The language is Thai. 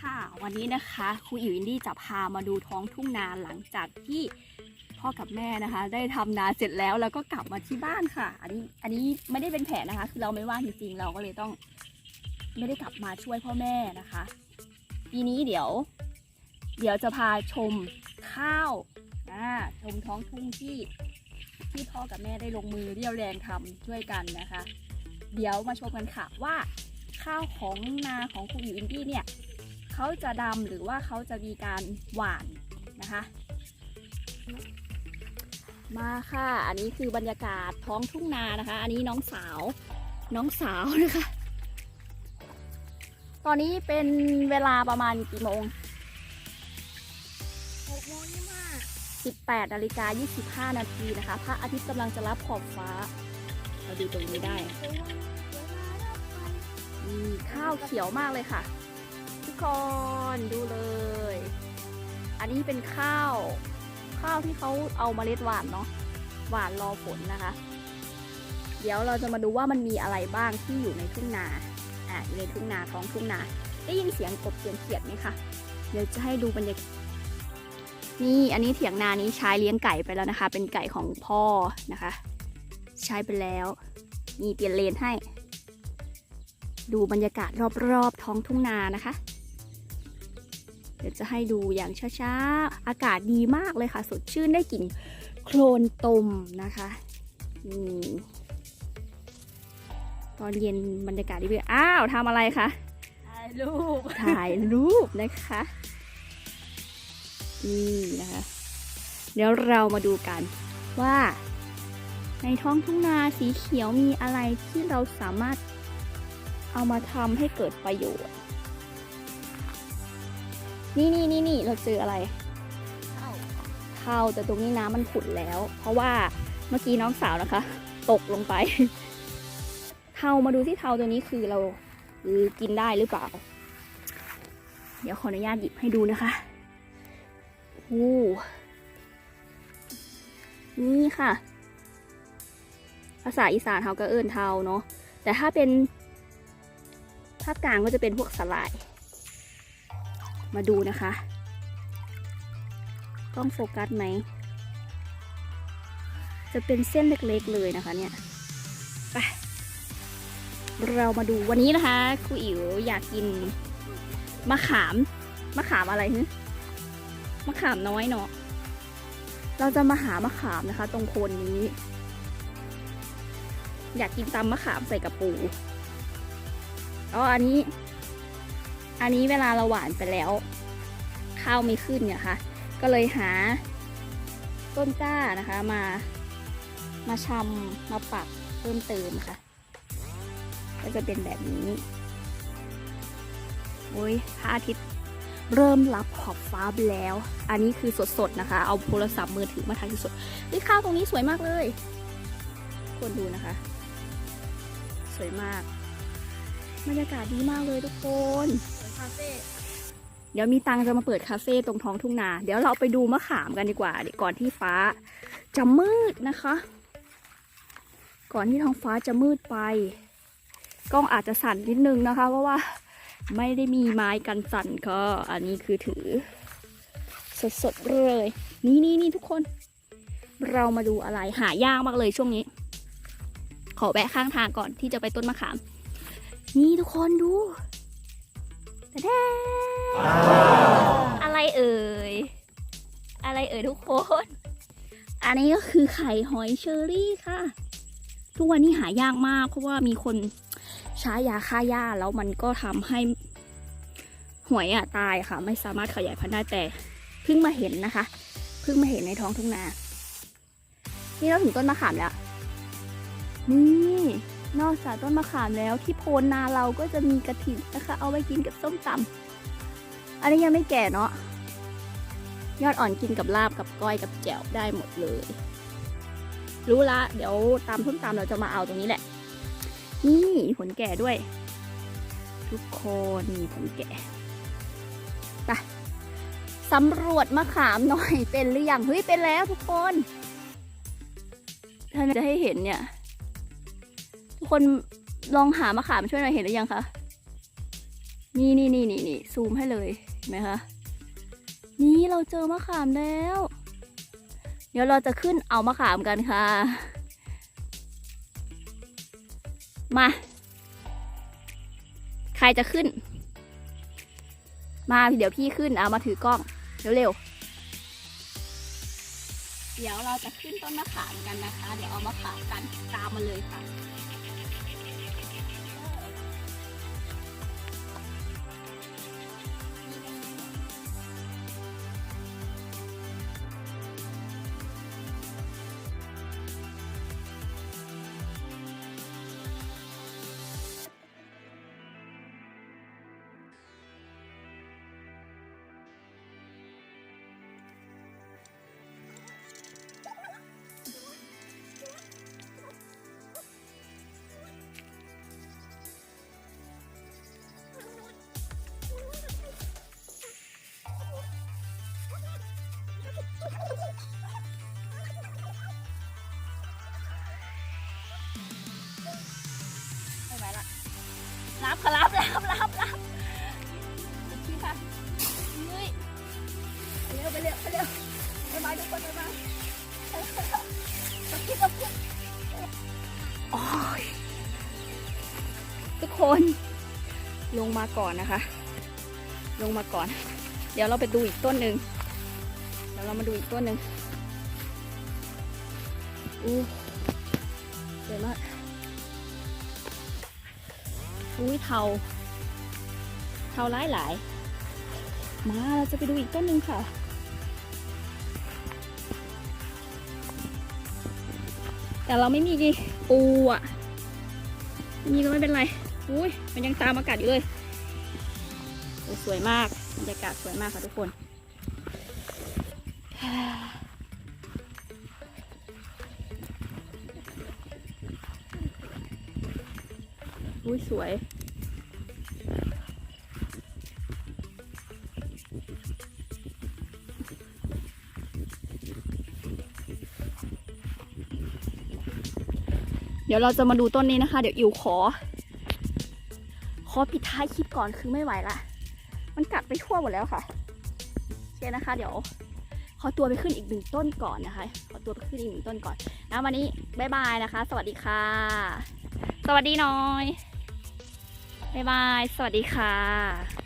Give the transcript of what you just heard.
ค่ะ วันนี้นะคะครูอิ๋วอินดี้จะพามาดูท้องทุ่งนาหลังจากที่พ่อกับแม่นะคะ ได้ทำนาเสร็จแล้วแล้วก็กลับมาที่บ้านค่ะ อันนี้อันนี้ไม่ได้เป็นแผนนะคะ คือเราไม่ว่างจริงๆเราก็เลยต้อง ไม่ได้กลับมาช่วยพ่อแม่นะคะปีนี้เดี๋ยว เดี๋ยวจะพาชมข้าวอ่าชมท้องทุ่งที่ที่พ่อกับแม่ได้ลงมือเรียวแรงทำช่วยกันนะคะ เดี๋ยวมาชมกันค่ะว่า ข้าวของนาของครูอิวอินดี้เนี่ยเขาจะดำหรือว่าเขาจะมีการหวานนะคะ มาค่ะ อันนี้คือบรรยากาศท้องทุ่งนานะคะ อันนี้น้องสาวน้องสาวนะคะ ตอนนี้เป็นเวลาประมาณกี่โมงหกโมงยี่สิบห้า18นาฬิกา25นาทีนะคะ พระอาทิตย์กำลังจะรับขอบฟ้า เราดูตรงนี้ได้มีข้าวเขียวมากเลยค่ะ ทุกคนดูเลย อันนี้เป็นข้าว ข้าวที่เขาเอาเมล็ดหวานเนาะหวานรอฝนนะคะ เดี๋ยวเราจะมาดูว่ามันมีอะไรบ้างที่อยู่ในทุ่งนาอะอยู่ในทุ่งนาท้องทุ่งนา ได้ยินเสียงกบเสียงเขียดไหมคะเดี๋ยวจะให้ดูบรรยากาศนี่อันนี้เถียงนานี้ใช้เลี้ยงไก่ไปแล้วนะคะ เป็นไก่ของพ่อนะคะ ใช้ไปแล้ว นี่เปลี่ยนเลนให้ ดูบรรยากาศรอบๆท้องทุ่งนานะคะ เดี๋ยวจะให้ดูอย่างช้าๆ อากาศดีมากเลยค่ะ สดชื่นได้กลิ่นโคลนตมนะคะนี่ตอนเย็นบรรยากาศดีเลยอ้าวทำอะไรคะ ถ่ายรูป ถ่ายรูปนะคะนี่นะคะ เดี๋ยวเรามาดูกันว่า ในท้องทุ่งนาสีเขียวมีอะไรที่เราสามารถเอามาทำให้เกิดประโยชน์ นี่นี่นี่นี่เราเจออะไรเข้าแต่ตรงนี้น้ำมันขุ่นแล้ว เพราะว่าเมื่อกี้น้องสาวนะคะ ตกลงไป เทามาดูที่เทาตัวนี้คือเรากินได้หรือเปล่า เดี๋ยวขออนุญาตหยิบให้ดูนะคะโอ้นี่ค่ะ ภาษาอีสานเขาก็เอิ้นเทาเนาะแต่ถ้าเป็นภาคกลางก็จะเป็นพวกสลาย มาดูนะคะต้องโฟกัสไหม จะเป็นเส้นเล็กๆเลยนะคะเนี่ยไปเรามาดูวันนี้นะคะครูอิ๋วอยากกินมะขามมะขามอะไรฮึมะขามน้อยเนาะเราจะมาหามะขามนะคะ ตรงโคนนี้ อยากกินตำมะขามใส่กระปูอ๋ออันนี้ อันนี้เวลาเราหวานไปแล้ว ข้าวไม่ขึ้นเนี่ยค่ะ ก็เลยหาต้นกล้านะคะมา มาชำมาปักเพิ่มเติมค่ะ ก็จะเป็นแบบนี้โอ้ยพระอาทิตย์เริ่มรับขอบฟ้าไปแล้ว อันนี้คือสดๆนะคะ เอาโทรศัพท์มือถือมาถ่ายสดๆนี่ข้าวตรงนี้สวยมากเลย คนดูนะคะ สวยมากบรรยากาศดีมากเลยทุกคนสวนคาเฟ่เดี๋ยวมีตังค์จะมาเปิดคาเฟ่ตรงท้องทุ่งนา เดี๋ยวเราไปดูมะขามกันดีกว่าเดี๋ยวก่อนที่ฟ้าจะมืดนะคะ ก่อนที่ท้องฟ้าจะมืดไป กล้องอาจจะสั่นนิดนึงนะคะ เพราะว่าไม่ได้มีไม้กันสั่นก็อันนี้คือถือ สดๆเลย นี่นี่นี่ทุกคน เรามาดูอะไรหายากมากเลยช่วงนี้ข อแวะข้างทางก่อนที่จะไปต้นมะขาม นี่ทุกคนดูตะแดอะไรเอ่ย อะไรเอ่ยทุกคน อันนี้ก็คือไข่หอยเชอรี่ค่ะ ทุกวันนี้หายากมาก เพราะว่ามีคนใช้ยาฆ่าหญ้าแล้วมันก็ทำให้หอยอะตายค่ะ ไม่สามารถขยายพันธุ์ได้แต่เพิ่งมาเห็นนะคะเพิ่งมาเห็นในท้องทุ่งนา นี่เราถึงต้นมะขามแล้ว นี่นอกจากต้นมะขามแล้วที่โพนนาเราก็จะมีกระถิ่นนะคะ เอาไว้กินกับส้มตำอันนี้ยังไม่แก่เนาะยอดอ่อนกินกับลาบกับก้อยกับแจ่วได้หมดเลย รู้ละ เดี๋ยวตามส้มตำเราจะมาเอาตรงนี้แหละ นี่ผลแก่ด้วย ทุกคนมีผลแก่ไปสำรวจมะขามหน่อยเป็นหรือยังเฮ้ยเป็นแล้วทุกคนถ้าจะให้เห็นเนี่ย ทุกคนลองหามะขามช่วยหน่อยเห็นหรือยังคะ นี่นี่นี่นี่นี่ซูมให้เลยเห็นไหมคะ นี่เราเจอมะขามแล้ว เดี๋ยวเราจะขึ้นเอามะขามกันค่ะ มา ใครจะขึ้น มาเดี๋ยวพี่ขึ้นเอามาถือกล้อง เร็วๆเดี๋ยวเราจะขึ้นต้นมะขามกันนะคะ เดี๋ยวเอามะขามกันตามมาเลยค่ะ รับค่ะรับรับรับรับพี่ค่ะเฮ้ยไปเร็วไปเร็วไปเร็วไปมาทุกคนไปมาไปเร็วไปคิดกับคิดโอ้ยทุกคนลงมาก่อนนะคะ ลงมาก่อน เดี๋ยวเราไปดูอีกต้นหนึ่งเดี๋ยวเรามาดูอีกต้นหนึ่งอู้สวยมาก อุ้ยเทา เทาร้ายหลาย มาเราจะไปดูอีกต้นหนึ่งค่ะ แต่เราไม่มีปูอะไม่มีก็ไม่เป็นไร อุ้ยมันยังตามอากาศอยู่เลย สวยมาก บรรยากาศสวยมากค่ะทุกคน อุ้ยสวย เดี๋ยวเราจะมาดูต้นนี้นะคะ เดี๋ยวอิวขอ ขอปิดท้ายคลิปก่อนคือไม่ไหวละ มันกัดไปทั่วหมดแล้วค่ะโอเคนะคะ เดี๋ยวขอตัวไปขึ้นอีกหนึ่งต้นก่อนนะคะ ขอตัวไปขึ้นอีกหนึ่งต้นก่อนนะวันนี้บ๊ายบายนะคะ สวัสดีค่ะ สวัสดีน้อย บ๊ายบาย สวัสดีค่ะ